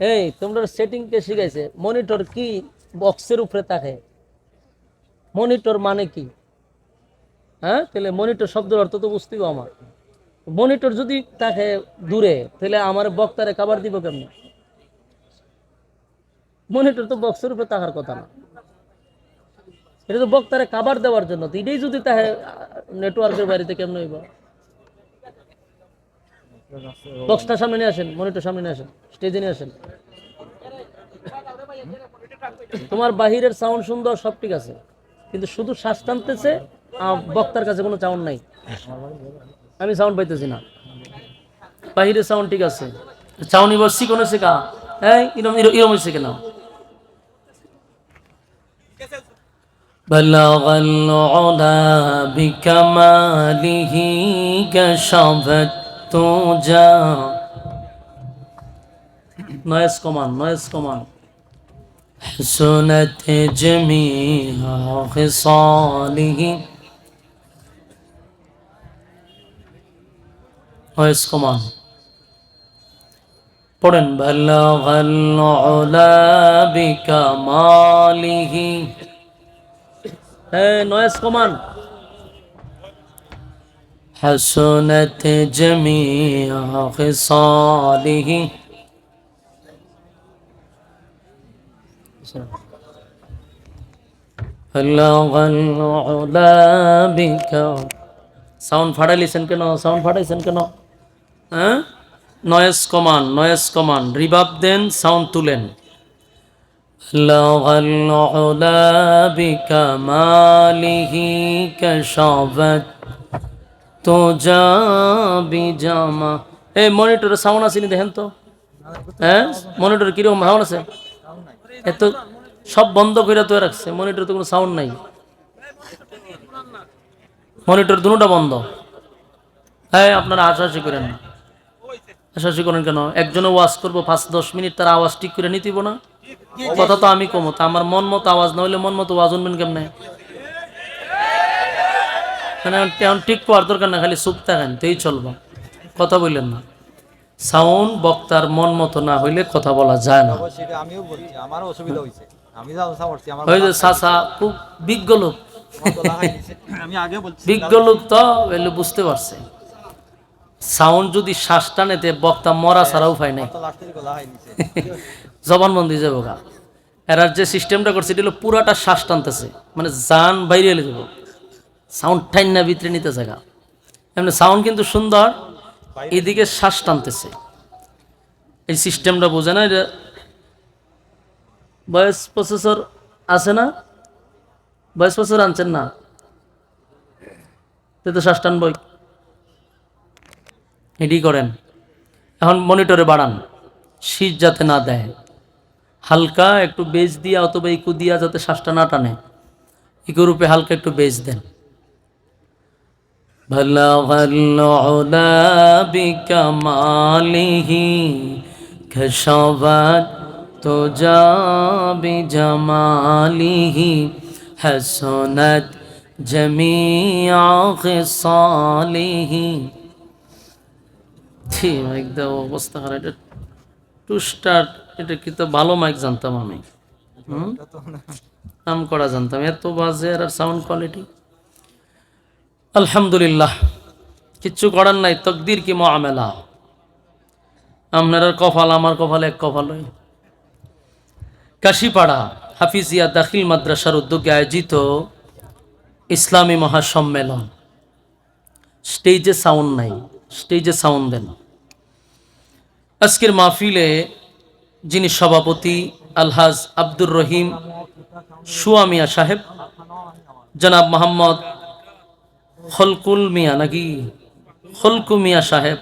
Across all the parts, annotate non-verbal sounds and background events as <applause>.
এই, তোমরা সেটিং কে শিখাইছে? মনিটর কি বক্সের উপরে থাকে? মনিটর মানে কি? হ্যাঁ? তাহলে মনিটর শব্দের অর্থ তো বুঝতেই আমার। মনিটর যদি থাকে দূরে, তাহলে আমার বক্তারে কাবার দিব কেমন? মনিটর তো বক্সের উপরে থাকার কথা না। এটা তো বক্তারে কাবার দেওয়ার জন্য। তো এটাই যদি তাহে নেটওয়ার্কের বাড়িতে কেমন হইব? বক্সটা সামনে নিয়ে আসেন মনিটর সামনে নিয়ে আসেন স্টেজে নিয়ে আসেন তোমার বাহিরের সাউন্ড সুন্দর সব ঠিক আছে কিন্তু শুধু শ্বাস টানতেছে আহ, বক্তার কাছে কোনো সাউন্ড নাই আমি সাউন্ড পাইতেছি না বাহিরের সাউন্ড ঠিক আছে চাউনি বসছি কোনো শেখা হ্যাঁ এরম এরম- এরম হয়েছে কেন بلغ العلا بكماله كشف التوجا নয়েস কমান নয়েস কমান حسنت جميع خصاله নয়েস কমান পড়েন بلغ العلا بكماله হ্যাঁ নয়েস কমান حسنت جميع خصاله بلغ العلا بك সাউন্ড ফাটাইলিছেন কেন সাউন্ড ফাটাইছেন কেন হ্যাঁ নয়েস কমান নয়েস কমান রিভাব দেন সাউন্ড তুলেন بلغ العلا بكماله كشفت তো যাবি জামা এই মনিটরে সাউন্ড আসেনি দেখেন তো। হ্যাঁ মনিটর কীরকম সাউন্ড আছে? এত সব বন্ধ করে তো রাখছে মনিটরে তো কোনো সাউন্ড নাই। মনিটর দুটা বন্ধ। হ্যাঁ আপনারা আশাশি করেন না। আশাশি করেন কেন? একজনে ওয়াজ করব, পাঁচ, দশ মিনিট তার আওয়াজ ঠিক করে নিতেব না? কথা তো আমি কমো, তা আমার মন মতো আওয়াজ না হলে মন মতো ওয়াজ উনবেন কেমনে? মানে তেমন ঠিক পাওয়ার দরকার না খালি চুপ থাকেন তেই চলবো। কথা বললেন না। সাউন্ড বক্তার মন মতো না হইলে কথা বলা যায় না। আমিও বলছি আমারও অসুবিধা হয়েছে আমি খুব বিজ্ঞ লোক। বিজ্ঞ লোক তো এলে বুঝতে পারছে। সাউন্ড যদি শ্বাস টানেতে বক্তা মরা ছাড়া উপায় নাই। <laughs> জবানবন্দি যাব গা। এরার যে সিস্টেমটা করছে এটা হলো পুরাটা শ্বাস টানতেছে। মানে জান বাইরে এলে যাব। সাউন্ড ঠাইন না ভিতরে নিতে জায়গা। এমনি সাউন্ড কিন্তু সুন্দর, এদিকে শ্বাস টানতেছে। এই সিস্টেমটা বোঝে না, এটা ভয়েস প্রসেসর আছে না? ভয়েস প্রসেসর আনছেন না? তো তো শ্বাস টানবই। এডি করেন। এখন মনিটরে বাড়ান। শীত যাতে না দেয়। হালকা একটু বেজ দিয়া অথবা ইকু দিয়া যাতে শ্বাসটা না টানে। ইকু রূপে হালকা একটু বেজ দেন। بلغ العلا بكماله كشفت تجا بجماله حسنت جميع خصاله ঠিক একদম অবস্থা খারাপ এটা টু স্টার এটা কি তো ভালো মাইক জানতাম আমি হুম নাম করা জানতাম এত বাজে আর সাউন্ড কোয়ালিটি আলহামদুলিল্লাহ, কিচ্ছু করার নাই, তকদির কি মামেলা আপনার কপাল, আমার কপাল এক কপাল কাশিপাড়া হাফিজিয়া দাখিল মাদ্রাসার উদ্যোগে আয়োজিত ইসলামী মহাসম্মেলন। স্টেজে সাউন্ড নাই, স্টেজে সাউন্ড দেন। আজকের মাহফিলে যিনি সভাপতি আলহাজ আব্দুর রহিম সুয়ামিয়া সাহেব, জনাব মোহাম্মদ খলকুল মিয়া নাকি? খলকু মিয়া সাহেব।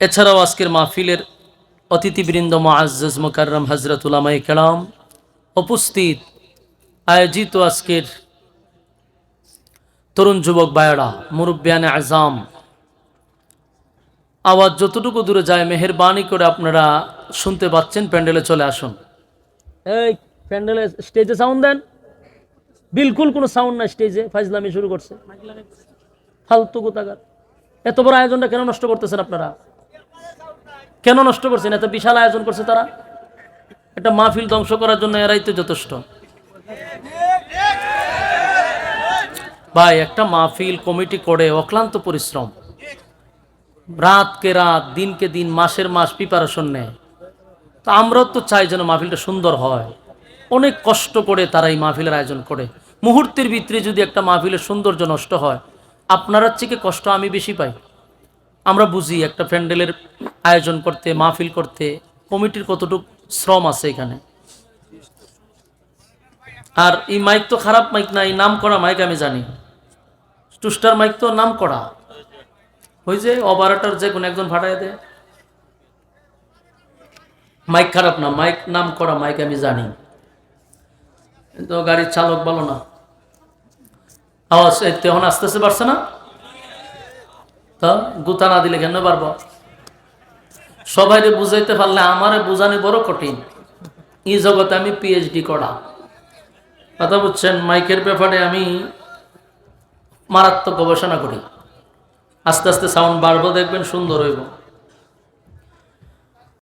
এছাড়াও আজকের মাহফিলের অতিথিবৃন্দ মোয়াজ্জজ মোকাররম হজরত উলামাই কেরাম উপস্থিত আয়োজিত আজকের তরুণ যুবক বায়রা মুরব্বিয়ানে আজাম আওয়াজ যতটুকু দূরে যায়, মেহরবানি করে আপনারা শুনতে পাচ্ছেন, প্যান্ডেলে চলে আসুন। এই, প্যান্ডেলে স্টেজে সাউন্ড দেন। বিলকুল কোনো সাউন্ড নাই স্টেজে ফাইজলামি শুরু করছে। ফালতু কোথাকার এত বড় আয়োজনটা কেন নষ্ট করতেছেন আপনারা? কেন নষ্ট করছেন? এত বিশাল আয়োজন করছে তারা? একটা মাহফিল ধ্বংস করার জন্য এরাই তো যথেষ্ট। ভাই, একটা মাহফিল কমিটি করে অক্লান্ত পরিশ্রম। রাতকে রাত, দিনকে দিন, মাসের মাস প্রিপারেশন নেয়। তো আমরাও তো চাই যেন মাহফিলটা সুন্দর হয়। অনেক কষ্ট করে তারা এই মাহফিলের আয়োজন করে। মুহূর্তের ভিতরে যদি একটা মাহফিলের সৌন্দর্য নষ্ট হয়, আপনার থেকে কষ্ট আমি বেশি পাই। আমরা বুঝি একটা প্যান্ডেলের আয়োজন করতে, মাহফিল করতে, কমিটির কতটুকু শ্রম আছে এখানে। আর এই মাইক তো খারাপ মাইক না, এই নাম করা মাইক আমি জানি। টুস্টার মাইক তো নাম করা। ওই যে অপারেটর যে কোনো একজন ফাটাই দেয়। মাইক খারাপ না, মাইক নাম করা মাইক আমি জানি। কিন্তু গাড়ির চালক ভালো না। আওয়াজ এই তেহন আসতেছে, পারছে না? তা গুতা না দিলে কেন পারব? সবাইরে বুঝাইতে পারলে আমারে বুঝানি বড় কঠিন। এই জগতে আমি পিএইচডি করা। কথা বুঝছেন? মাইকের ব্যাপারে আমি মারাত্মক গবেষণা করি। আস্তে আস্তে সাউন্ড বাড়বো, দেখবেন সুন্দর হইব।